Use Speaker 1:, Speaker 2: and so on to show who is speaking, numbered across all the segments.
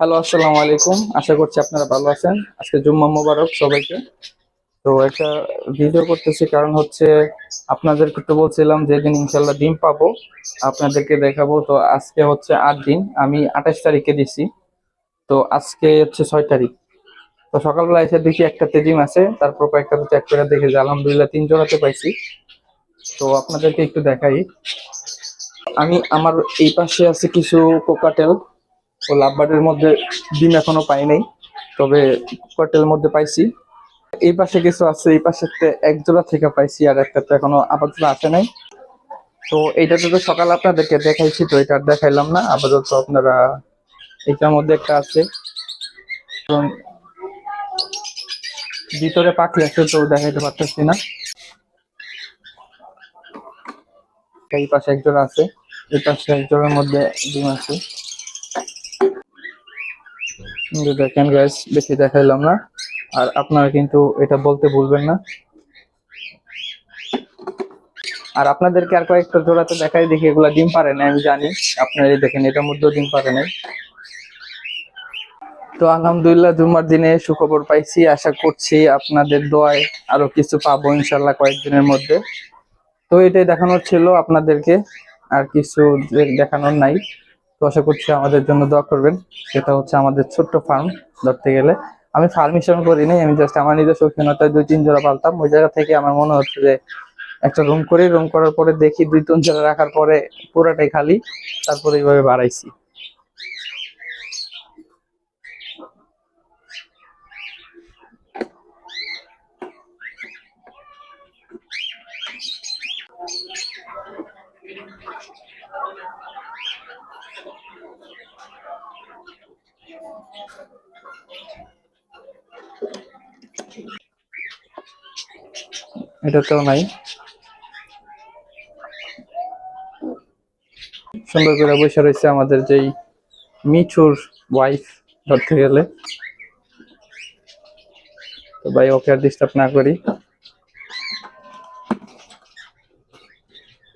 Speaker 1: Hello, আসসালামু আলাইকুম। আশা করছি আপনারা ভালো আছেন। আজকে জুম্মা মোবারক সবাইকে। তো একটা ভিডিও করতেছি, কারণ হচ্ছে আপনাদেরকে তো বলছিলাম যেদিন ইনশাল্লাহ ডিম পাবো, আপনাদেরকে দেখাবো। তো আজকে হচ্ছে আট দিন, আমি আঠাশ তারিখে দিছি। তো আজকে হচ্ছে ছয় তারিখ। তো সকালবেলা এসে দেখি একটাতে ডিম আছে, তারপর কয়েকটাতে চেক করে দেখি যে আলহামদুলিল্লাহ তিন জোড়াতে পাইছি। তো আপনাদেরকে একটু দেখাই। আমি আমার এই পাশে আছে কিছু কোকাটেল ও লাভবার্ডের মধ্যে ডিম এখনও পাই নাই, তবে কোকাটেলের মধ্যে পাইছি। এই পাশে কিছু আছে, এই পাশে এক জোড়া থেকে পাইছি, আর একটা তো এখনও আপাতত আসে নাই। তো এইটাতে তো সকাল আপনাদেরকে দেখাইছি, তো এটা দেখাইলাম না। আপাতত আপনারা এটার মধ্যে একটা আছে। ভিতরে পাখি আছে তো দেখাইতে পারতেছি না। এই পাশে একজন আছে, এই পাশে একজনের মধ্যে ডিম আছে। দেখেন গাইস বেশি দেখাইলাম না। আর আপনারা কিন্তু এটা বলতে ভুলবেন না। আর আপনাদেরকে আর কয়েকটা জোড়াতে দেখাই, দেখি এগুলা ডিম পারে না আমি জানি। আপনারা দেখেন, এটার মধ্যেও ডিম পারে নাই। তো আলহামদুলিল্লাহ, জুম্মার দিনে সুখবর পাইছি, আশা করছি আপনাদের দোয়ায় আরও কিছু পাবো ইনশাল্লাহ কয়েকদিনের মধ্যে। তো এটাই দেখানোর ছিল আপনাদেরকে, আর কিছু দেখানোর নাই। তো আশা করছি আমাদের জন্য দোয়া করবেন। সেটা হচ্ছে আমাদের ছোট্ট ফার্ম ধরতে গেলে। আমি ফার্ম হিসেবে করি নাই, আমি জাস্ট আমার নিজস্ব শৌখিনতায় দুই, তিন জোড়া পালতাম। ওই জায়গা থেকে আমার মনে হচ্ছে যে একটা রুম করি রুম করার পরে দেখি দুই, তিন জোড়া রাখার পরে পুরাটাই খালি, তারপরে এইভাবে বাড়াইছি। এটাতেও নাই। সুন্দর করে বসে রয়েছে আমাদের যেই মিঠুর ওয়াইফ ধরতে গেলে। তো ভাই, ওকে আর ডিস্টার্ব না করি।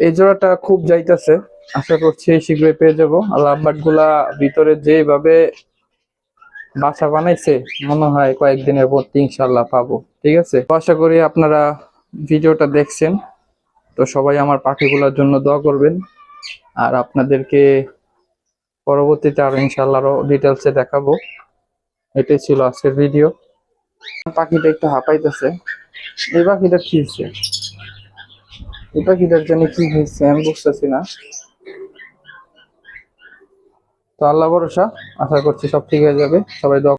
Speaker 1: এই জোড়াটা খুব যাইতেছে। আশা করছি শীঘ্রই পেয়ে যাব। আর লাভবার্ড ভিতরে যেভাবে বাসা বানাইছে, মনে হয় কয়েকদিনের মধ্যে ইনশাল্লাহ পাবো, ঠিক আছে? আশা করি আপনারা ভিডিওটা দেখছেন, তো সবাই আমার পাখিগুলোর জন্য দোয়া করবেন, আর আপনাদেরকে পরবর্তীতে আরও ইনশাল্লাহ আরও ডিটেলসে দেখাবো। এটাই ছিল আজকের ভিডিও পাখিটা একটু হাঁপাইতেছে। এই পাখিটা কি হয়েছে? এই পাখিটার জন্য কি হয়েছে আমি বুঝতেছি না। তো আল্লাহ ভরসা আশা করছি সব ঠিক হয়ে যাবে। সবাই দোয়া